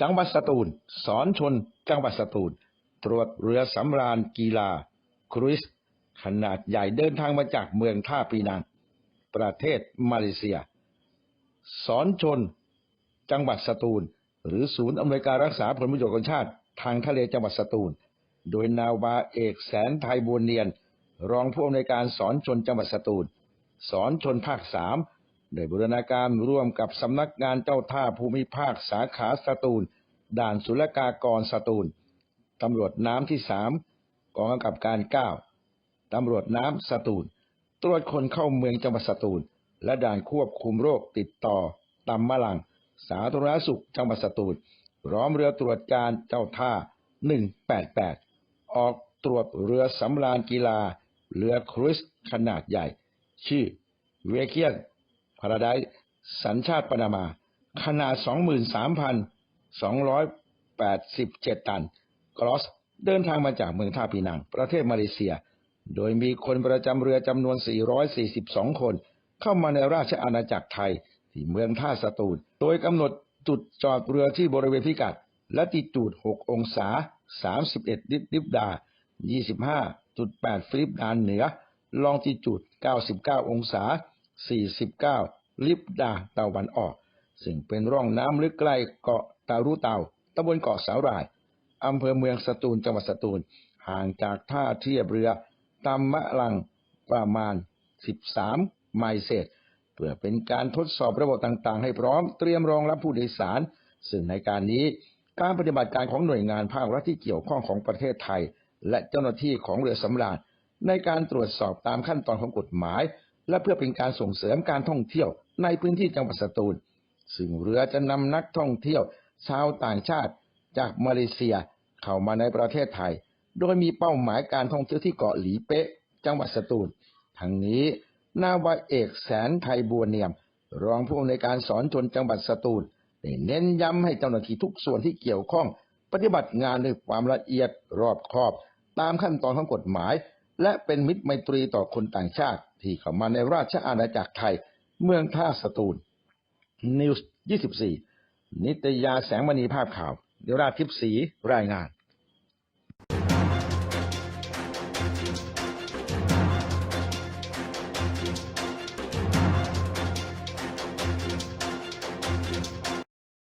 จังหวัดสตูล สอนชน จังหวัดสตูล ตรวจเรือสำราญกีฬา ครูซขนาดใหญ่เดินทางมาจากเมืองท่าปีนังประเทศมาเลเซีย สอนชน จังหวัดสตูล หรือศูนย์อำนวยการรักษาผลประโยชน์ของชาติ ทางทะเลจังหวัดสตูล โดยนาวาเอกแสนไทยบัวเนียน รองผู้อำนวยการสอนชนจังหวัดสตูล สอนชนภาคสาม โดยบูรณาการร่วมกับสำนักงานเจ้าท่าภูมิภาคสาขาสตูล ด่านศุลกากรสตูล ตำรวจน้ำที่สามกองกำกับการเก้าตำรวจน้ำสตูล ตรวจคนเข้าเมืองจังหวัดสตูล และด่านควบคุมโรคติดต่อตำมะลัง สาธารณสุขจังหวัดสตูลร้อมเรือตรวจการเจ้าท่า 188 ออกตรวจเรือสำราญกีฬา เรือครูซขนาดใหญ่ ชื่อเวเคียน พาราไดสัญชาติปานามา ขนาด 23,287 ตันกรอสเดินทางมาจากเมืองท่าปีนัง ประเทศมาเลเซีย โดยมีคนประจำเรือจำนวน 442 คน เข้ามาในราชอาณาจักรไทย ที่เมืองท่าสตูล โดยกำหนดจุดจอดเรือที่บริเวณพิกัดและติจูด 6 องศา 31 ลิบลิบดา 25.8ฟิลิปดานเหนือ ลองติจูด 99 องศา 49 ลิบดาตะวันออก ซึ่งเป็นร่องน้ำลึกใกล้เกาะตารุเตาตำบลเกาะสาหร่ายอำเภอเมืองสตูลจังหวัดสตูล ห่างจากท่าเทียบเรือตามมะลังประมาณ 13 ไมล์เศษ เพื่อเป็นการทดสอบระบบต่างๆ ให้พร้อมเตรียมรองรับผู้โดยสาร ซึ่งในการนี้การปฏิบัติการของหน่วยงานภาครัฐที่เกี่ยวข้องของประเทศไทย และเจ้าหน้าที่ของเรือสำราญในการตรวจสอบตามขั้นตอนของกฎหมาย และเพื่อเป็นการส่งเสริมการท่องเที่ยวในพื้นที่จังหวัดสตูล ซึ่งเรือจะนำนักท่องเที่ยว ชาวต่างชาติจากมาเลเซียเข้ามาในประเทศไทย โดยมีเป้าหมายการท่องเที่ยวที่เกาะหลีเป๊ะ จังหวัดสตูล ทั้งนี้นาวาเอกแสนไทยบัวเนียม รองผู้อำนวยการสอนชนจังหวัดสตูลได้เน้นย้ำให้เจ้าหน้าที่ทุกส่วนที่เกี่ยวข้อง ปฏิบัติงานด้วยความละเอียดรอบคอบ ตามขั้นตอนของกฎหมาย และเป็นมิตรไมตรีต่อคนต่างชาติ ที่เข้ามาในราชอาณาจักรไทย เมืองท่าสตูลนิวส์24 นิตยาแสงมณีภาพข่าวเดวราทิพสีรายงาน